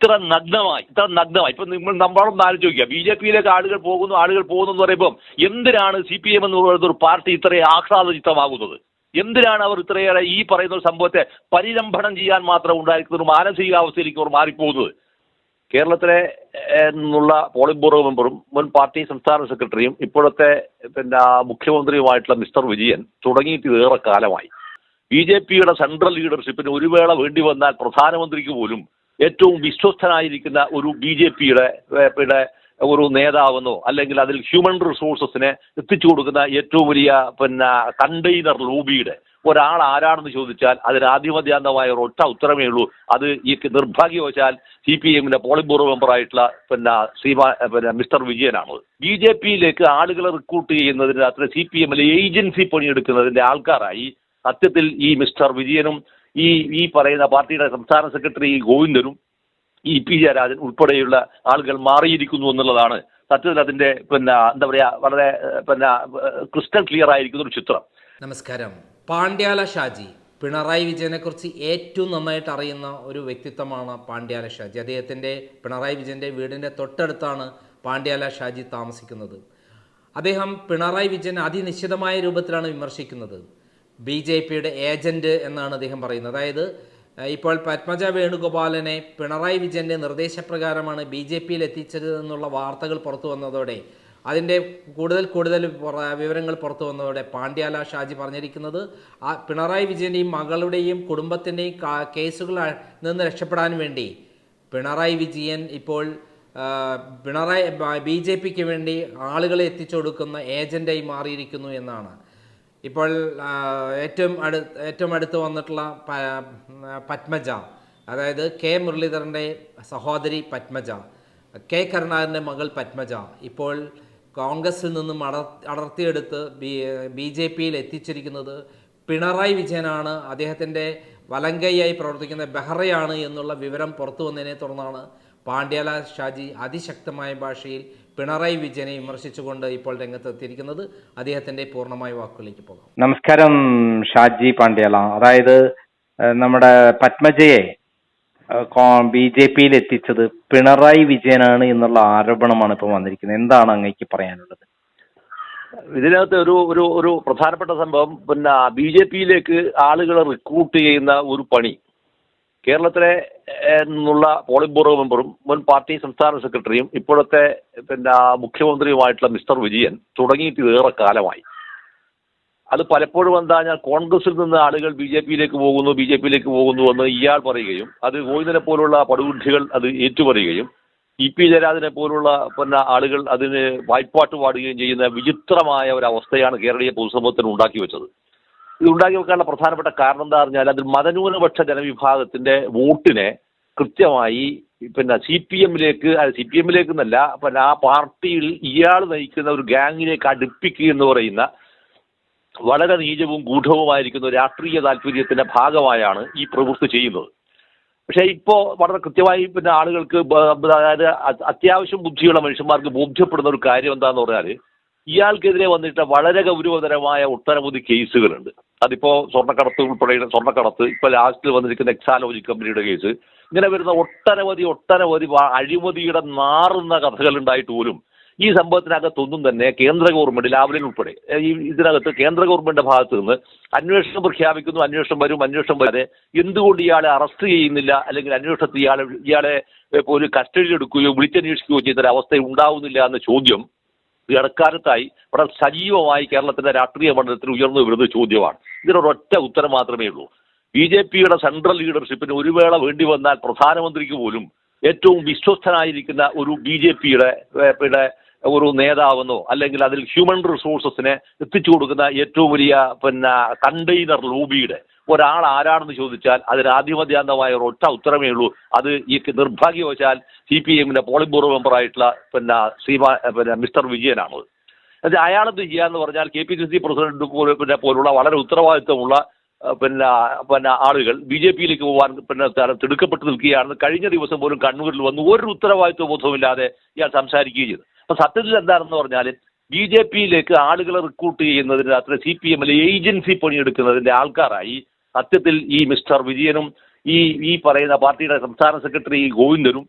ഇത്ര നഗ്നമായി ഇത്ര നഗ്നമായി. ഇപ്പൊ നിങ്ങൾ നമ്മളൊന്ന് ആലോചിച്ച് ചോദിക്കുക ബി ജെ പിയിലേക്ക് ആളുകൾ പോകുന്നു ആളുകൾ പോകുന്നു എന്ന് പറയുമ്പോൾ എന്തിനാണ് സി പി എം എന്ന് പറയുന്ന ഒരു പാർട്ടി ഇത്രയും ആഹ്ലാദചിത്തമാകുന്നത് എന്തിനാണ് അവർ ഇത്രയേറെ ഈ പറയുന്ന ഒരു സംഭവത്തെ പരിരംഭണം ചെയ്യാൻ മാത്രം ഉണ്ടായിരിക്കുന്ന ഒരു മാനസികാവസ്ഥയിലേക്ക് അവർ മാറിപ്പോകുന്നത്. കേരളത്തിലെ എന്നുള്ള ബ്യൂറോ മെമ്പറും മുൻ പാർട്ടി സംസ്ഥാന സെക്രട്ടറിയും ഇപ്പോഴത്തെ പിന്നെ മുഖ്യമന്ത്രിയുമായിട്ടുള്ള മിസ്റ്റർ വിജയൻ തുടങ്ങിയിട്ട് ഏറെ കാലമായി ബി ജെ പിയുടെ സെൻട്രൽ ലീഡർഷിപ്പിന് ഒരു വേള വേണ്ടി വന്നാൽ പ്രധാനമന്ത്രിക്ക് പോലും ഏറ്റവും വിശ്വസ്തനായിരിക്കുന്ന ഒരു ബി ജെ പിയുടെ പിന്നെ ഒരു നേതാവെന്നോ അല്ലെങ്കിൽ അതിൽ ഹ്യൂമൻ റിസോഴ്സസിനെ എത്തിച്ചു കൊടുക്കുന്ന ഏറ്റവും വലിയ പിന്നെ കണ്ടെയ്നർ ലോബിയുടെ ഒരാൾ ആരാണെന്ന് ചോദിച്ചാൽ അതിന് ഒരു ഒറ്റ ഉത്തരമേ ഉള്ളൂ. അത് ഈ നിർഭാഗ്യവശാൽ സി പി എമ്മിന്റെ പോളിംഗ് മെമ്പറായിട്ടുള്ള പിന്നെ ശ്രീമാ പിന്നെ മിസ്റ്റർ വിജയനാണ്. ബി ജെ പിയിലേക്ക് ആളുകളെ റിക്രൂട്ട് ചെയ്യുന്നതിന് അത്ര സി പി എമ്മിലെ ഏജൻസി പണിയെടുക്കുന്നതിന്റെ ആൾക്കാരായി സത്യത്തിൽ ഈ മിസ്റ്റർ വിജയനും ഈ ഈ പറയുന്ന പാർട്ടിയുടെ സംസ്ഥാന സെക്രട്ടറി ഗോവിന്ദനും ഈ പി ജയരാജൻ ഉൾപ്പെടെയുള്ള ആളുകൾ മാറിയിരിക്കുന്നു എന്നുള്ളതാണ് സത്യത്തിൽ അതിന്റെ പിന്നെ എന്താ പറയാ വളരെ പിന്നെ ക്രിസ്റ്റൽ ക്ലിയർ ആയിരിക്കുന്ന ഒരു ചിത്രം. നമസ്കാരം. പാണ്ഡ്യാല ഷാജി പിണറായി വിജയനെക്കുറിച്ച് ഏറ്റവും നന്നായിട്ട് അറിയുന്ന ഒരു വ്യക്തിത്വമാണ് പാണ്ഡ്യാല ഷാജി. അദ്ദേഹത്തിന്റെ പിണറായി വിജയന്റെ വീടിന്റെ തൊട്ടടുത്താണ് പാണ്ഡ്യാല ഷാജി താമസിക്കുന്നത്. അദ്ദേഹം പിണറായി വിജയൻ അതിനിശ്ചിതമായ രൂപത്തിലാണ് വിമർശിക്കുന്നത്. ബി ജെ പിയുടെ ഏജന്റ് എന്നാണ് അദ്ദേഹം പറയുന്നത്. അതായത് ഇപ്പോൾ പത്മജ വേണുഗോപാലനെ പിണറായി വിജയന്റെ നിർദ്ദേശപ്രകാരമാണ് ബി ജെ പിയിൽ എത്തിച്ചത് എന്നുള്ള വാർത്തകൾ പുറത്തു വന്നതോടെ അതിന്റെ കൂടുതൽ കൂടുതൽ വിവരങ്ങൾ പുറത്തു വന്നതോടെ പാണ്ഡ്യാല ഷാജി പറഞ്ഞിരിക്കുന്നത് ആ പിണറായി വിജയന്റെയും മകളുടെയും കുടുംബത്തിന്റെയും കേസുകളിൽ നിന്ന് രക്ഷപ്പെടാൻ വേണ്ടി പിണറായി വിജയൻ ഇപ്പോൾ പിണറായി ബി ജെ പിക്ക് വേണ്ടി ആളുകളെ എത്തിച്ചു കൊടുക്കുന്ന ഏജന്റായി മാറിയിരിക്കുന്നു എന്നാണ്. ഇപ്പോൾ ഏറ്റവും അടു ഏറ്റവും അടുത്ത് വന്നിട്ടുള്ള പത്മജ അതായത് കെ മുരളീധരന്റെ സഹോദരി പത്മജ കെ കരുണാകരന്റെ മകൾ പത്മജ ഇപ്പോൾ കോൺഗ്രസിൽ നിന്നും അടർ അടർത്തിയെടുത്ത് ബി ബി ജെ പിയിൽ എത്തിച്ചിരിക്കുന്നത് പിണറായി വിജയനാണ്. അദ്ദേഹത്തിന്റെ വലങ്കൈയായി പ്രവർത്തിക്കുന്ന ബെഹ്റയാണ് എന്നുള്ള വിവരം പുറത്തു വന്നതിനെ തുടർന്നാണ് പാണ്ഡ്യാല ഷാജി അതിശക്തമായ ഭാഷയിൽ പിണറായി വിജയനെ വിമർശിച്ചുകൊണ്ട് ഇപ്പോൾ രംഗത്തെത്തിയിരിക്കുന്നത് അദ്ദേഹത്തിന്റെ പൂർണമായ വാക്കുകളിലേക്ക് പോകാം. നമസ്കാരം ഷാജി പാണ്ഡ്യാല. അതായത് നമ്മുടെ പത്മജയെ ബി ജെ പിയിൽ എത്തിച്ചത് പിണറായി വിജയനാണ് എന്നുള്ള ആരോപണമാണ് ഇപ്പോൾ വന്നിരിക്കുന്നത്. എന്താണ് അങ്ങേക്ക് പറയാനുള്ളത്? ഇതിനകത്ത് ഒരു ഒരു ഒരു പ്രധാനപ്പെട്ട സംഭവം പിന്നെ ബി ജെ പിയിലേക്ക് ആളുകളെ റിക്രൂട്ട് ചെയ്യുന്ന ഒരു പണി. കേരളത്തിലെ നിന്നുള്ള പോളിറ്റ് ബ്യൂറോ മെമ്പറും മുൻ പാർട്ടി സംസ്ഥാന സെക്രട്ടറിയും ഇപ്പോഴത്തെ പിന്നെ മുഖ്യമന്ത്രിയുമായിട്ടുള്ള മിസ്റ്റർ വിജയൻ തുടങ്ങിയിട്ട് ഏറെ കാലമായി. അത് പലപ്പോഴും എന്താ ഞാൻ കോൺഗ്രസിൽ നിന്ന് ആളുകൾ ബി ജെ പിയിലേക്ക് പോകുന്നു ബി ജെ പിയിലേക്ക് പോകുന്നു എന്ന് ഇയാൾ പറയുകയും അത് ഗോവിന്ദനെ പോലുള്ള പടുബുദ്ധികൾ അത് ഏറ്റുപറയുകയും ഇ പി ജയരാജനെ പോലുള്ള പിന്നെ ആളുകൾ അതിന് വായ്പാട്ട് പാടുകയും ചെയ്യുന്ന വിചിത്രമായ ഒരു അവസ്ഥയാണ് കേരളീയ പൊതുസമൂഹത്തിന് ഉണ്ടാക്കി വെച്ചത്. ഇത് ഉണ്ടാക്കി വെക്കാനുള്ള പ്രധാനപ്പെട്ട കാരണം എന്താ പറഞ്ഞാൽ അതിൽ മതന്യൂനപക്ഷ ജനവിഭാഗത്തിന്റെ വോട്ടിനെ കൃത്യമായി പിന്നെ സി പി എമ്മിലേക്ക് സി പി എമ്മിലേക്ക് എന്നല്ല പിന്നെ ആ പാർട്ടിയിൽ ഇയാൾ നയിക്കുന്ന ഒരു ഗാങ്ങിലേക്ക് അടുപ്പിക്കുക എന്ന് പറയുന്ന വളരെ നീചവും ഗൂഢവുമായിരിക്കുന്ന രാഷ്ട്രീയ താല്പര്യത്തിന്റെ ഭാഗമായാണ് ഈ പ്രവൃത്തി ചെയ്യുന്നത്. പക്ഷേ ഇപ്പോ വളരെ കൃത്യമായി പിന്നെ ആളുകൾക്ക് അതായത് അത്യാവശ്യം ബുദ്ധിയുള്ള മനുഷ്യന്മാർക്ക് ബോധ്യപ്പെടുന്ന ഒരു കാര്യം എന്താന്ന് പറഞ്ഞാൽ ഇയാൾക്കെതിരെ വന്നിട്ട് വളരെ ഗൗരവതരമായ ഒട്ടനവധി കേസുകളുണ്ട്. അതിപ്പോ സ്വർണക്കടത്ത് ഉൾപ്പെടെയുള്ള സ്വർണക്കടത്ത് ഇപ്പൊ ലാസ്റ്റിൽ വന്നിരിക്കുന്ന എക്സാലോജി കമ്പനിയുടെ കേസ് ഇങ്ങനെ വരുന്ന ഒട്ടനവധി ഒട്ടനവധി അഴിമതിയുടെ നാറുന്ന കഥകൾ ഉണ്ടായിട്ട് പോലും ഈ സംഭവത്തിനകത്തൊന്നും തന്നെ കേന്ദ്ര ഗവൺമെന്റ് ലാവലിൽ ഉൾപ്പെടെ ഈ ഇതിനകത്ത് കേന്ദ്ര ഗവൺമെന്റിന്റെ ഭാഗത്ത് നിന്ന് അന്വേഷണം പ്രഖ്യാപിക്കുന്നു അന്വേഷണം വരും അന്വേഷണം വരെ. എന്തുകൊണ്ട് ഇയാളെ അറസ്റ്റ് ചെയ്യുന്നില്ല? അല്ലെങ്കിൽ അന്വേഷണത്തിൽ ഇയാളെ ഇയാളെ ഒരു കസ്റ്റഡിയിൽ എടുക്കുകയോ വിളിച്ചന്വേഷിക്കുകയോ ചെയ്ത ഒരു അവസ്ഥ ഉണ്ടാവുന്നില്ല എന്ന ചോദ്യം ഇടക്കാലത്തായി വളരെ സജീവമായി കേരളത്തിന്റെ രാഷ്ട്രീയ മണ്ഡലത്തിൽ ഉയർന്നു വരുന്ന ചോദ്യമാണ്. ഇതിനൊരൊറ്റ ഉത്തരം മാത്രമേ ഉള്ളൂ. ബി ജെ പിയുടെ സെൻട്രൽ ലീഡർഷിപ്പിന് ഒരു വേള വേണ്ടി വന്നാൽ പ്രധാനമന്ത്രിക്ക് പോലും ഏറ്റവും വിശ്വസ്തനായിരിക്കുന്ന ഒരു ബി ജെ പിയുടെ ഒരു നേതാവെന്നോ അല്ലെങ്കിൽ അതിൽ ഹ്യൂമൻ റിസോഴ്സസിനെ എത്തിച്ചു കൊടുക്കുന്ന ഏറ്റവും വലിയ പിന്നെ കണ്ടെയ്നർ ലോബിയുടെ ഒരാൾ ആരാണെന്ന് ചോദിച്ചാൽ അതിന് ആധിപത്യാന്തമായ ഒരു ഒറ്റ ഉത്തരമേ ഉള്ളൂ. അത് ഈ നിർഭാഗ്യവശാൽ സി പി എമ്മിന്റെ പോളിംഗ് ബ്യൂറോ മെമ്പറായിട്ടുള്ള പിന്നെ സീമ പിന്നെ മിസ്റ്റർ വിജയനാണ് അത്. അയാളെന്ത് ചെയ്യാന്ന് പറഞ്ഞാൽ K P C C president പിന്നെ പോലുള്ള വളരെ ഉത്തരവാദിത്വമുള്ള പിന്നെ പിന്നെ ആളുകൾ ബി ജെ പിയിലേക്ക് പോകാൻ പിന്നെ തിടുക്കപ്പെട്ട് നിൽക്കുകയാണെന്ന് കഴിഞ്ഞ ദിവസം പോലും കണ്ണൂരിൽ വന്ന് ഒരു ഉത്തരവാദിത്വ ബോധവുമില്ലാതെ ഇയാൾ സംസാരിക്കുകയും ചെയ്തു. അപ്പൊ സത്യത്തിൽ എന്താണെന്ന് പറഞ്ഞാൽ ബി ജെ പിയിലേക്ക് ആളുകളെ റിക്രൂട്ട് ചെയ്യുന്നതിന് അത്ര സി പി എമ്മിലെ ഏജൻസി പണിയെടുക്കുന്നതിന്റെ ആൾക്കാരായി സത്യത്തിൽ ഈ മിസ്റ്റർ വിജയനും ഈ ഈ പറയുന്ന പാർട്ടിയുടെ സംസ്ഥാന സെക്രട്ടറി ഗോവിന്ദനും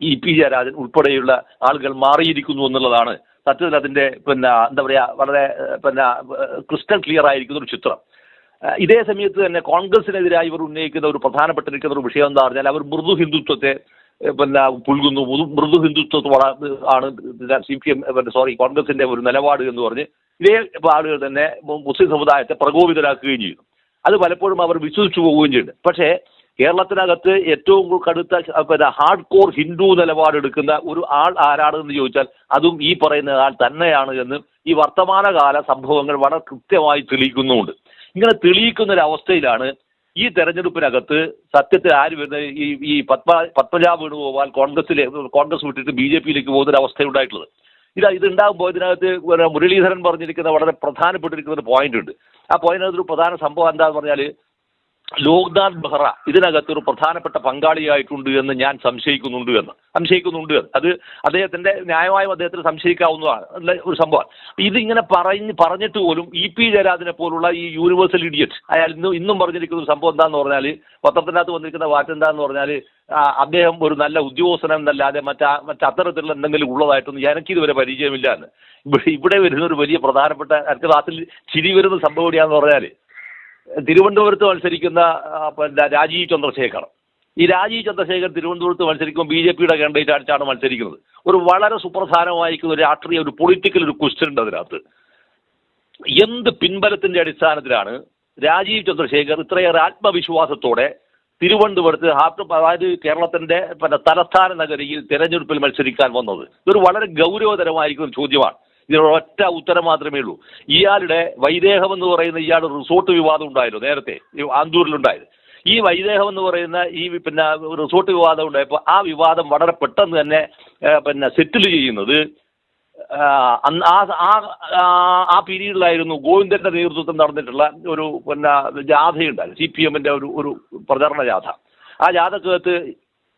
ഇ പി ജയരാജൻ ഉൾപ്പെടെയുള്ള ആളുകൾ മാറിയിരിക്കുന്നു എന്നുള്ളതാണ്. സത്യത്തിൽ അതിന്റെ പിന്നെ എന്താ പറയാ വളരെ പിന്നെ ക്രിസ്റ്റൽ ക്ലിയർ ആയിരിക്കുന്ന ഒരു ചിത്രം. ഇതേ സമയത്ത് തന്നെ കോൺഗ്രസിനെതിരായി ഇവർ ഉന്നയിക്കുന്ന ഒരു പ്രധാനപ്പെട്ടിരിക്കുന്ന ഒരു വിഷയം എന്താ പറഞ്ഞാൽ അവർ മൃദു ഹിന്ദുത്വത്തെ പിന്നെ പുൽകുന്നു. മൃദു- മൃദു ആണ് സി പി എം സോറി കോൺഗ്രസിന്റെ ഒരു നിലപാട് എന്ന് പറഞ്ഞ് ഇതേ ആളുകൾ തന്നെ മുസ്ലിം സമുദായത്തെ പ്രകോപിതരാക്കുകയും ചെയ്യുന്നു. അത് പലപ്പോഴും അവർ വിശ്വസിച്ചു പോവുകയും ചെയ്യുന്നുണ്ട്. പക്ഷേ കേരളത്തിനകത്ത് ഏറ്റവും കടുത്ത പിന്നെ ഹാർഡ് കോർ ഹിന്ദു നിലപാടെടുക്കുന്ന ഒരു ആൾ ആരാണെന്ന് ചോദിച്ചാൽ അതും ഈ പറയുന്ന ആൾ തന്നെയാണ് എന്ന് ഈ വർത്തമാനകാല സംഭവങ്ങൾ വളരെ കൃത്യമായി തെളിയിക്കുന്നുമുണ്ട്. ഇങ്ങനെ തെളിയിക്കുന്ന ഒരു അവസ്ഥയിലാണ് ഈ തെരഞ്ഞെടുപ്പിനകത്ത് സത്യത്തിൽ ആര് വരുന്ന ഈ ഈ പത്മ പത്മജാ വേണുഗോപാൽ കോൺഗ്രസിലെ കോൺഗ്രസ് വിട്ടിട്ട് ബി ജെ പിയിലേക്ക് പോകുന്ന ഒരു അവസ്ഥ ഉണ്ടായിട്ടുള്ളത് ഇതാ ഇത് ഉണ്ടാകുമ്പോൾ ഇതിനകത്ത് മുരളീധരൻ പറഞ്ഞിരിക്കുന്ന വളരെ പ്രധാനപ്പെട്ടിരിക്കുന്ന ഒരു പോയിന്റ് ഉണ്ട്. ആ പോയിന്റിനകത്ത് ഒരു പ്രധാന സംഭവം എന്താന്ന് പറഞ്ഞാൽ ലോക്നാഥ് ബെഹ്റ ഇതിനകത്ത് ഒരു പ്രധാനപ്പെട്ട പങ്കാളിയായിട്ടുണ്ട് എന്ന് ഞാൻ സംശയിക്കുന്നുണ്ട് എന്ന്. സംശയിക്കുന്നുണ്ട് എന്ന്. അത് അദ്ദേഹത്തിന്റെ ന്യായമായും അദ്ദേഹത്തിന് സംശയിക്കാവുന്നതാണ് ഉള്ള ഒരു സംഭവം. ഇതിങ്ങനെ പറഞ്ഞ് പറഞ്ഞിട്ട് പോലും ഇ പി ജയരാജനെ പോലുള്ള ഈ യൂണിവേഴ്സൽ ഇഡിയറ്റ് അയാൾ ഇന്നും ഇന്നും പറഞ്ഞിരിക്കുന്ന ഒരു സംഭവം എന്താന്ന് പറഞ്ഞാൽ പത്രത്തിനകത്ത് വന്നിരിക്കുന്ന വാറ്റ് എന്താന്ന് പറഞ്ഞാൽ അദ്ദേഹം ഒരു നല്ല ഉദ്യോഗസ്ഥനെന്നല്ലാതെ മറ്റാ മറ്റത്തരത്തിലുള്ള എന്തെങ്കിലും ഉള്ളതായിട്ടൊന്നും എനിക്ക് ഇതുവരെ പരിചയമില്ല എന്ന്. ഇവിടെ ഇവിടെ വരുന്ന ഒരു വലിയ പ്രധാനപ്പെട്ട എനിക്ക് ക്ലാസ്സിൽ ചിരി വരുന്ന സംഭവം എവിടെയാന്ന് പറഞ്ഞാൽ തിരുവനന്തപുരത്ത് മത്സരിക്കുന്ന പിന്നെ രാജീവ് ചന്ദ്രശേഖർ ഈ രാജീവ് ചന്ദ്രശേഖർ തിരുവനന്തപുരത്ത് മത്സരിക്കുമ്പോൾ ബി ജെ പിയുടെ കാൻഡിഡേറ്റ് ആയിട്ടാണ് മത്സരിക്കുന്നത്. ഒരു വളരെ സുപ്രധാനമായിരിക്കുന്ന ഒരു രാഷ്ട്രീയ ഒരു പൊളിറ്റിക്കൽ ഒരു ക്വസ്റ്റ്യൻ ഉണ്ട് അതിനകത്ത്. എന്ത് പിൻബലത്തിന്റെ അടിസ്ഥാനത്തിലാണ് രാജീവ് ചന്ദ്രശേഖർ ഇത്രയേറെ ആത്മവിശ്വാസത്തോടെ തിരുവനന്തപുരത്ത് ഹാർട്ട് അതായത് കേരളത്തിന്റെ പിന്നെ തലസ്ഥാന നഗരിയിൽ തെരഞ്ഞെടുപ്പിൽ മത്സരിക്കാൻ വന്നത്? ഇതൊരു വളരെ ഗൗരവതരമായിരിക്കുന്ന ചോദ്യമാണ്. ഇതിനൊരു ഒറ്റ ഉത്തരം മാത്രമേ ഉള്ളൂ. ഇയാളുടെ വൈദേഹം എന്ന് പറയുന്ന ഇയാളുടെ റിസോർട്ട് വിവാദം ഉണ്ടായിരുന്നു നേരത്തെ ആന്തൂരിലുണ്ടായത്. ഈ വൈദേഹം എന്ന് പറയുന്ന ഈ പിന്നെ റിസോർട്ട് വിവാദം ഉണ്ടായപ്പോൾ ആ വിവാദം വളരെ പെട്ടെന്ന് തന്നെ പിന്നെ സെറ്റിൽ ചെയ്യുന്നത് ആ ആ- ആ പീരീഡിലായിരുന്നു ഗോവിന്ദന്റെ നേതൃത്വത്തിൽ നടന്നിട്ടുള്ള ഒരു പിന്നെ ജാഥയുണ്ടായിരുന്നു സി പി എമ്മിന്റെ ഒരു ഒരു പ്രചരണ ജാഥ. ആ ജാഥക്കകത്ത്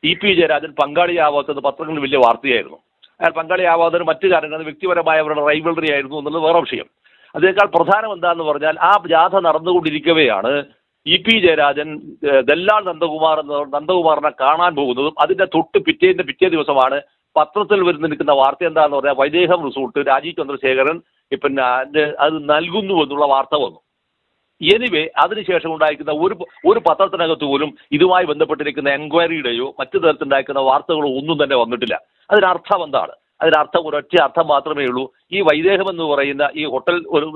ഇ പി ജയരാജൻ പങ്കാളിയാവാത്തത് പത്രങ്ങളിൽ വലിയ വാർത്തയായിരുന്നു. അയാൾ പങ്കാളിയാവാത്തതിന് മറ്റു കാരണങ്ങൾ വ്യക്തിപരമായ അവരുടെ റൈവൽറി ആയിരുന്നു എന്നുള്ളത് വേറെ വിഷയം. അതിനേക്കാൾ പ്രധാനം എന്താന്ന് പറഞ്ഞാൽ ആ ജാഥ നടന്നുകൊണ്ടിരിക്കവെയാണ് ഇ പി ജയരാജൻ ദല്ലാൾ നന്ദകുമാർ എന്ന നന്ദകുമാറിനെ കാണാൻ പോകുന്നതും അതിന്റെ തൊട്ട് പിറ്റേന്റെ പിറ്റേ ദിവസമാണ് പത്രത്തിൽ വരുന്ന നിൽക്കുന്ന വാർത്ത എന്താന്ന് പറഞ്ഞാൽ വൈദേഹം റിസോർട്ട് രാജീവ് ചന്ദ്രശേഖരൻ പിന്നെ അത് നൽകുന്നു എന്നുള്ള വാർത്ത വന്നു. എനിവേ അതിനുശേഷം ഉണ്ടായിരിക്കുന്ന ഒരു ഒരു പത്രത്തിനകത്ത് പോലും ഇതുമായി ബന്ധപ്പെട്ടിരിക്കുന്ന എൻക്വയറിയുടെയോ മറ്റു തരത്തിലുണ്ടായിരിക്കുന്ന വാർത്തകളോ ഒന്നും തന്നെ വന്നിട്ടില്ല. അതിനർത്ഥം എന്താണ്? അതിനർത്ഥം ഒരൊറ്റ അർത്ഥം മാത്രമേ ഉള്ളൂ. ഈ വൈദേഹം എന്ന് പറയുന്ന ഈ ഹോട്ടൽ ഒരു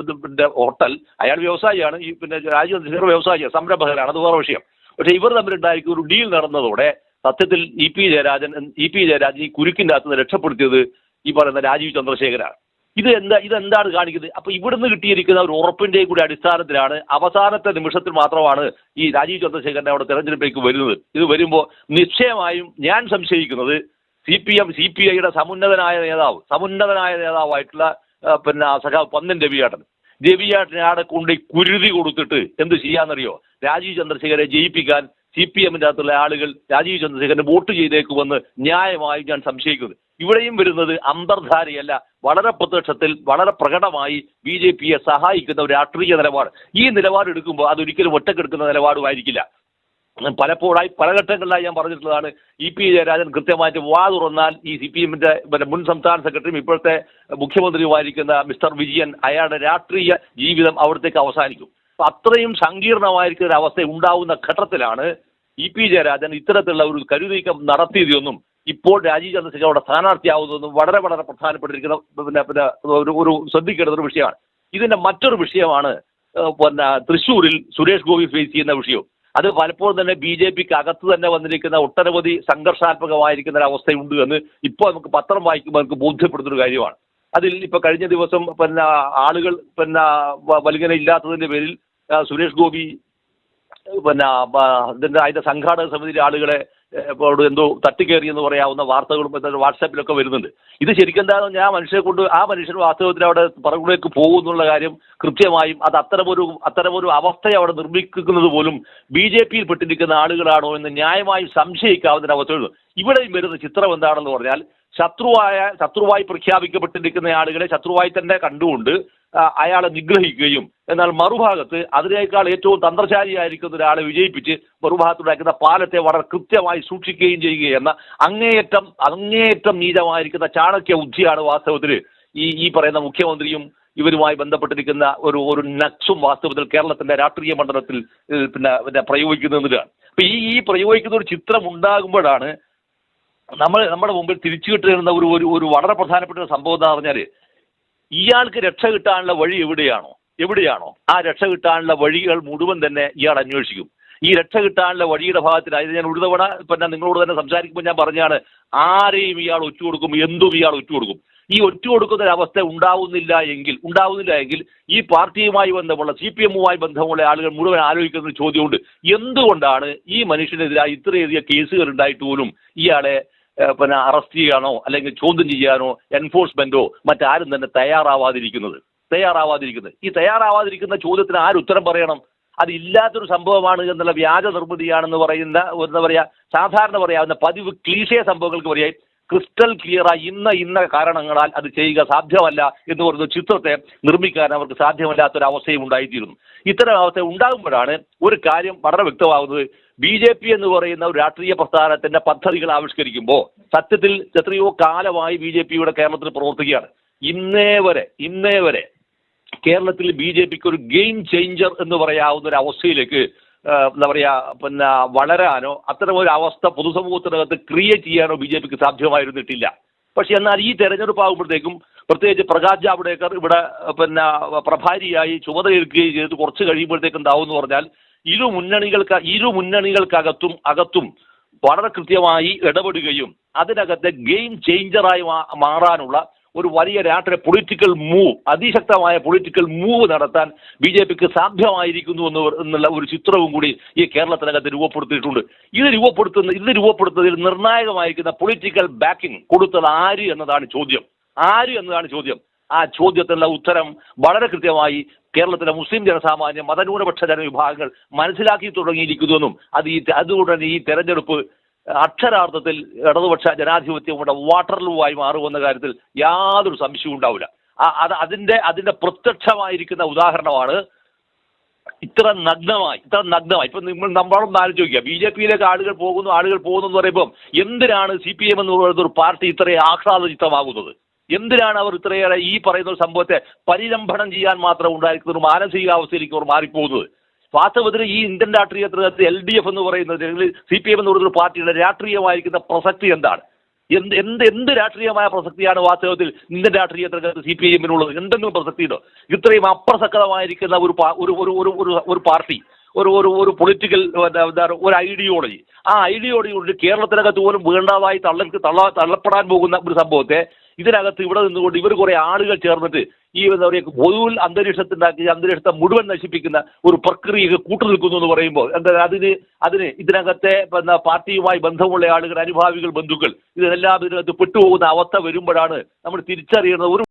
ഹോട്ടൽ അയാൾ വ്യവസായിയാണ്. ഈ പിന്നെ ചന്ദ്രശേഖർ വ്യവസായിയാണ് സംരംഭകരാണ് അത് വേറെ വിഷയം. പക്ഷേ ഇവർ തമ്മിലുണ്ടായിരിക്കും ഒരു ഡീൽ നടന്നതോടെ സത്യത്തിൽ E P Jayarajan E P Jayarajan ഈ കുരുക്കിന്റെ അകത്ത് രക്ഷപ്പെടുത്തിയത് ഈ പറയുന്ന രാജീവ് ചന്ദ്രശേഖരാണ്. ഇത് എന്താ ഇതെന്താണ് കാണിക്കുന്നത്? അപ്പൊ ഇവിടുന്ന് കിട്ടിയിരിക്കുന്ന ഒരു ഉറപ്പിന്റെയും കൂടി അടിസ്ഥാനത്തിലാണ് അവസാനത്തെ നിമിഷത്തിൽ മാത്രമാണ് ഈ രാജീവ് ചന്ദ്രശേഖരൻ അവിടെ തെരഞ്ഞെടുപ്പിലേക്ക് വരുന്നത്. ഇത് വരുമ്പോൾ നിശ്ചയമായും ഞാൻ സംശയിക്കുന്നത് C P M C P ഐയുടെ സമുന്നതനായ നേതാവ് സമുന്നതനായ നേതാവായിട്ടുള്ള പിന്നെ സഖാവ് പന്നൻ രവിയേട്ടൻ. രവിയേട്ടനെ ആടെ കൊണ്ട് കുരുതി കൊടുത്തിട്ട് എന്ത് ചെയ്യാന്നറിയോ? രാജീവ് ചന്ദ്രശേഖരെ ജയിപ്പിക്കാൻ സി പി എമ്മിന്റെ അകത്തുള്ള ആളുകൾ രാജീവ് ചന്ദ്രശേഖരന് വോട്ട് ചെയ്തേക്കുമെന്ന് ന്യായമായി ഞാൻ സംശയിക്കുന്നു. ഇവിടെയും വരുന്നത് അന്തർധാരയല്ല. വളരെ പ്രത്യക്ഷത്തിൽ വളരെ പ്രകടമായി ബി ജെ പിയെ സഹായിക്കുന്ന ഒരു രാഷ്ട്രീയ നിലപാട്. ഈ നിലപാട് എടുക്കുമ്പോൾ അതൊരിക്കലും ഒറ്റക്കെടുക്കുന്ന നിലപാടുമായിരിക്കില്ല. പലപ്പോഴായി പല ഘട്ടങ്ങളിലായി ഞാൻ പറഞ്ഞിട്ടുള്ളതാണ് ഇ പി ജയരാജൻ കൃത്യമായിട്ട് വാ തുറന്നാൽ ഈ സി പി എമ്മിന്റെ മുൻ സംസ്ഥാന സെക്രട്ടറിയും ഇപ്പോഴത്തെ മുഖ്യമന്ത്രിയുമായിരിക്കുന്ന മിസ്റ്റർ വിജയൻ അയാളുടെ രാഷ്ട്രീയ ജീവിതം അവിടത്തേക്ക് അവസാനിക്കും. അത്രയും സങ്കീർണമായിരിക്കുന്ന ഒരു അവസ്ഥ ഉണ്ടാവുന്ന ഘട്ടത്തിലാണ് ഇ പി ജയരാജൻ ഇത്തരത്തിലുള്ള ഒരു കരുനീക്കം നടത്തിയതെന്നും ഇപ്പോൾ രാജീവ് ചന്ദ്രശേഖർ അവിടെ സ്ഥാനാർത്ഥിയാവുന്നതെന്നും വളരെ വളരെ പ്രധാനപ്പെട്ടിരിക്കുന്ന പിന്നെ പിന്നെ ഒരു ഒരു ശ്രദ്ധിക്കേണ്ട ഒരു വിഷയമാണ്. ഇതിന്റെ മറ്റൊരു വിഷയമാണ് പിന്നെ തൃശ്ശൂരിൽ സുരേഷ് ഗോപി ഫേസ് ചെയ്യുന്ന വിഷയവും. അത് പലപ്പോഴും തന്നെ ബി ജെ പിക്ക് അകത്ത് തന്നെ വന്നിരിക്കുന്ന ഒട്ടനവധി സംഘർഷാത്മകമായിരിക്കുന്ന ഒരു അവസ്ഥയുണ്ട് എന്ന് ഇപ്പോൾ നമുക്ക് പത്രം വായിക്കുമ്പോൾ നമുക്ക് ബോധ്യപ്പെടുത്തുന്ന ഒരു കാര്യമാണ്. അതിൽ ഇപ്പൊ കഴിഞ്ഞ ദിവസം പിന്നെ ആളുകൾ പിന്നെ വലിങ്ങനെ ഇല്ലാത്തതിന്റെ പേരിൽ സുരേഷ് ഗോപി പിന്നെ ഇതിന്റെ അതിന്റെ സംഘാടക സമിതിയിലെ ആളുകളെ എന്തോ തട്ടിക്കേറി എന്ന് പറയാവുന്ന വാർത്തകളും എന്താ വാട്സാപ്പിലൊക്കെ വരുന്നുണ്ട്. ഇത് ശരിക്കും എന്താണെന്ന് ഞാൻ മനുഷ്യരെ കൊണ്ട് ആ മനുഷ്യൻ വാസ്തവത്തിൽ അവിടെ പുറകിലേക്ക് പോകും എന്നുള്ള കാര്യം കൃത്യമായും അത് അത്തരമൊരു അത്തരമൊരു അവസ്ഥയെ അവിടെ നിർമ്മിക്കുന്നത് പോലും ബി ജെ പിയിൽ പെട്ടിരിക്കുന്ന ആളുകളാണോ എന്ന് ന്യായമായും സംശയിക്കാവുന്ന ഒരു അവസ്ഥയുള്ളൂ ഇവിടെയും വരുന്ന ചിത്രം എന്താണെന്ന് പറഞ്ഞാൽ ശത്രുവായ ശത്രുവായി പ്രഖ്യാപിക്കപ്പെട്ടിരിക്കുന്ന ആളുകളെ ശത്രുവായി തന്നെ കണ്ടുകൊണ്ട് അയാളെ നിഗ്രഹിക്കുകയും എന്നാൽ മറുഭാഗത്ത് അതിനേക്കാൾ ഏറ്റവും തന്ത്രശാലിയായിരിക്കുന്ന ഒരാളെ വിജയിപ്പിച്ച് മറുഭാഗത്തുണ്ടാക്കുന്ന പാലത്തെ വളരെ കൃത്യമായി സൂക്ഷിക്കുകയും ചെയ്യുക എന്ന അങ്ങേയറ്റം അങ്ങേയറ്റം നീചമായിരിക്കുന്ന ചാണക്യ ബുദ്ധിയാണ് വാസ്തവത്തിൽ ഈ ഈ പറയുന്ന മുഖ്യമന്ത്രിയും ഇവരുമായി ബന്ധപ്പെട്ടിരിക്കുന്ന ഒരു ഒരു നക്സും വാസ്തവത്തിൽ കേരളത്തിന്റെ രാഷ്ട്രീയ മണ്ഡലത്തിൽ പിന്നെ പിന്നെ പ്രയോഗിക്കുന്നതിലാണ് അപ്പൊ ഈ ഈ പ്രയോഗിക്കുന്ന ഒരു ചിത്രം ഉണ്ടാകുമ്പോഴാണ് നമ്മൾ നമ്മുടെ മുമ്പിൽ തിരിച്ചു കിട്ടുന്ന ഒരു ഒരു വളരെ പ്രധാനപ്പെട്ട ഒരു സംഭവം എന്താ പറഞ്ഞാൽ ഇയാൾക്ക് രക്ഷ കിട്ടാനുള്ള വഴി എവിടെയാണോ? എവിടെയാണോ? ആ രക്ഷ കിട്ടാനുള്ള വഴികൾ മുഴുവൻ തന്നെ ഇയാൾ അന്വേഷിക്കും. ഈ രക്ഷ കിട്ടാനുള്ള വഴിയുടെ ഭാഗത്തിൽ അതായത് ഞാൻ ഒരു തവണ ഞാൻ നിങ്ങളോട് തന്നെ സംസാരിക്കുമ്പോൾ ഞാൻ പറഞ്ഞാണ് ആരെയും ഇയാൾ ഒറ്റുകൊടുക്കും എന്തും ഇയാൾ ഒറ്റുകൊടുക്കും. ഈ ഒറ്റുകൊടുക്കുന്ന ഒരു അവസ്ഥ ഉണ്ടാവുന്നില്ല എങ്കിൽ ഉണ്ടാവുന്നില്ല എങ്കിൽ ഈ പാർട്ടിയുമായി ബന്ധമുള്ള സി പി എമ്മുമായി ബന്ധമുള്ള ആളുകൾ മുഴുവൻ ആലോചിക്കുന്ന ചോദ്യമുണ്ട്. എന്തുകൊണ്ടാണ് ഈ മനുഷ്യനെതിരായി ഇത്രയധികം കേസുകൾ ഉണ്ടായിട്ട് പോലും ഇയാളെ പിന്നെ അറസ്റ്റ് ചെയ്യാനോ അല്ലെങ്കിൽ ചോദ്യം ചെയ്യാനോ എൻഫോഴ്സ്മെന്റോ മറ്റാരും തന്നെ തയ്യാറാവാതിരിക്കുന്നത്. തയ്യാറാവാതിരിക്കുന്നത്. ഈ തയ്യാറാവാതിരിക്കുന്ന ചോദ്യത്തിന് ആര് ഉത്തരം പറയണം? അത് ഇല്ലാത്തൊരു സംഭവമാണ് എന്നുള്ള വ്യാജ നിർമ്മിതിയാണെന്ന് പറയുന്ന എന്താ പറയാ സാധാരണ പറയാവുന്ന പതിവ് ക്ലീശയ സംഭവങ്ങൾക്ക് പറയായി ക്രിസ്റ്റൽ ക്ലിയറായി ഇന്ന ഇന്ന കാരണങ്ങളാൽ അത് ചെയ്യുക സാധ്യമല്ല എന്ന് പറയുന്ന ചിത്രത്തെ നിർമ്മിക്കാൻ അവർക്ക് സാധ്യമല്ലാത്തൊരവസ്ഥയും ഉണ്ടായിത്തീരുന്നു. ഇത്തരം അവസ്ഥ ഉണ്ടാകുമ്പോഴാണ് ഒരു കാര്യം വളരെ വ്യക്തമാകുന്നത്. ബി ജെ പി എന്ന് പറയുന്ന ഒരു രാഷ്ട്രീയ പ്രസ്ഥാനത്തിന്റെ പദ്ധതികൾ ആവിഷ്കരിക്കുമ്പോൾ സത്യത്തിൽ എത്രയോ കാലമായി ബി ജെ പിയുടെ കേരളത്തിൽ പ്രവർത്തിക്കുകയാണ്. ഇന്നേ വരെ ഇന്നേ വരെ കേരളത്തിൽ ബി ജെ പിക്ക് ഒരു ഗെയിം ചേഞ്ചർ എന്ന് പറയാവുന്ന ഒരു അവസ്ഥയിലേക്ക് എന്താ പറയാ പിന്നെ വളരാനോ അത്തരം ഒരു അവസ്ഥ പൊതുസമൂഹത്തിനകത്ത് ക്രിയേറ്റ് ചെയ്യാനോ ബി ജെ പിക്ക് സാധ്യമായിരുന്നിട്ടില്ല. പക്ഷെ എന്നാൽ ഈ തെരഞ്ഞെടുപ്പ് ആകുമ്പോഴത്തേക്കും പ്രത്യേകിച്ച് പ്രകാശ് ജാവ്ഡേക്കർ ഇവിടെ പിന്നെ പ്രഭാരിയായി ചുമതലയേൽക്കുകയും ചെയ്ത് കുറച്ച് കഴിയുമ്പോഴത്തേക്കും എന്താവും എന്ന് പറഞ്ഞാൽ ഇരു മുന്നണികൾക്ക് ഇരു മുന്നണികൾക്കകത്തും അകത്തും വളരെ കൃത്യമായി ഇടപെടുകയും അതിനകത്തെ ഗെയിം ചേഞ്ചറായി മാറാനുള്ള ഒരു വലിയ രാഷ്ട്രീയ പൊളിറ്റിക്കൽ മൂവ് അതിശക്തമായ പൊളിറ്റിക്കൽ മൂവ് നടത്താൻ ബി ജെ പിക്ക് സാധ്യമായിരിക്കുന്നു എന്ന് എന്നുള്ള ഒരു ചിത്രവും കൂടി ഈ കേരളത്തിനകത്ത് രൂപപ്പെടുത്തിയിട്ടുണ്ട്. ഇത് രൂപപ്പെടുത്തുന്ന ഇത് രൂപപ്പെടുത്തുന്നതിൽ നിർണായകമായിരിക്കുന്ന പൊളിറ്റിക്കൽ ബാക്കിംഗ് കൊടുത്തത് ആര് എന്നതാണ് ചോദ്യം. ആര് എന്നതാണ് ചോദ്യം. ആ ചോദ്യത്തിനുള്ള ഉത്തരം വളരെ കൃത്യമായി കേരളത്തിലെ മുസ്ലിം ജനസാമാന്യ മതന്യൂനപക്ഷ ജനവിഭാഗങ്ങൾ മനസ്സിലാക്കി തുടങ്ങിയിരിക്കുന്നുവെന്നും അത് ഈ അതുകൊണ്ട് തന്നെ ഈ തെരഞ്ഞെടുപ്പ് അക്ഷരാർത്ഥത്തിൽ ഇടതുപക്ഷ ജനാധിപത്യങ്ങളുടെ വാട്ടർലൂ ആയി മാറുമെന്ന കാര്യത്തിൽ യാതൊരു സംശയവും ഉണ്ടാവില്ല. അത് അതിന്റെ അതിന്റെ പ്രത്യക്ഷമായിരിക്കുന്ന ഉദാഹരണമാണ് ഇത്ര നഗ്നമായി ഇത്ര നഗ്നമായി. ഇപ്പൊ നിങ്ങൾ നമ്മളൊന്ന് ആലോചിക്കുക. ബി ജെ പിയിലേക്ക് ആളുകൾ പോകുന്നു ആളുകൾ പോകുന്നു എന്ന് പറയുമ്പോൾ എന്തിനാണ് സി പി എം എന്ന് പറയുന്ന ഒരു പാർട്ടി ഇത്രയും ആഹ്ലാദചിത്തമാകുന്നത്? എന്തിനാണ് അവർ ഇത്രയേറെ ഈ പറയുന്ന സംഭവത്തെ പരിരംഭണം ചെയ്യാൻ മാത്രം ഉണ്ടായിരിക്കുന്ന മാനസികാവസ്ഥയിലേക്ക് അവർ മാറിപ്പോകുന്നത്. വാസ്തവത്തിൽ ഈ ഇന്ത്യൻ രാഷ്ട്രീയത്തിൽ എൽ ഡി എഫ് എന്ന് പറയുന്നത് അല്ലെങ്കിൽ സി പി എം എന്ന് പറയുന്ന ഒരു പാർട്ടിയുടെ രാഷ്ട്രീയമായിരിക്കുന്ന പ്രസക്തി എന്താണ്? എന്ത് എന്ത് എന്ത് രാഷ്ട്രീയമായ പ്രസക്തിയാണ് വാസ്തവത്തിൽ ഇന്ത്യൻ രാഷ്ട്രീയത്തിനകത്ത് സി പി എമ്മിനുള്ളത് എന്തെങ്കിലും പ്രസക്തിയുണ്ടോ? ഇത്രയും അപ്രസക്തമായിരിക്കുന്ന ഒരു ഒരു ഒരു ഒരു ഒരു ഒരു പാർട്ടി ഒരു ഒരു ഒരു പൊളിറ്റിക്കൽ ഒരു ഐഡിയോളജി ആ ഐഡിയോളജി കൊണ്ട് കേരളത്തിനകത്ത് പോലും വേണ്ടാതായി തള്ള തള്ള തള്ളപ്പെടാൻ പോകുന്ന ഒരു സംഭവത്തെ ഇതിനകത്ത് ഇവിടെ നിന്നുകൊണ്ട് ഇവർ കുറെ ആളുകൾ ചേർന്നിട്ട് ഈ എന്താ പറയുക പൊതുവിൽ അന്തരീക്ഷത്തിണ്ടാക്കി അന്തരീക്ഷത്തെ മുഴുവൻ നശിപ്പിക്കുന്ന ഒരു പ്രക്രിയക്ക് കൂട്ടുനിൽക്കുന്നു എന്ന് പറയുമ്പോൾ എന്താ അതിന് അതിന് ഇതിനകത്തെ പിന്നെ പാർട്ടിയുമായി ബന്ധമുള്ള ആളുകൾ അനുഭാവികൾ ബന്ധുക്കൾ ഇതെല്ലാം ഇതിനകത്ത് പെട്ടുപോകുന്ന അവസ്ഥ വരുമ്പോഴാണ് നമ്മൾ തിരിച്ചറിയുന്നത്. ഒരു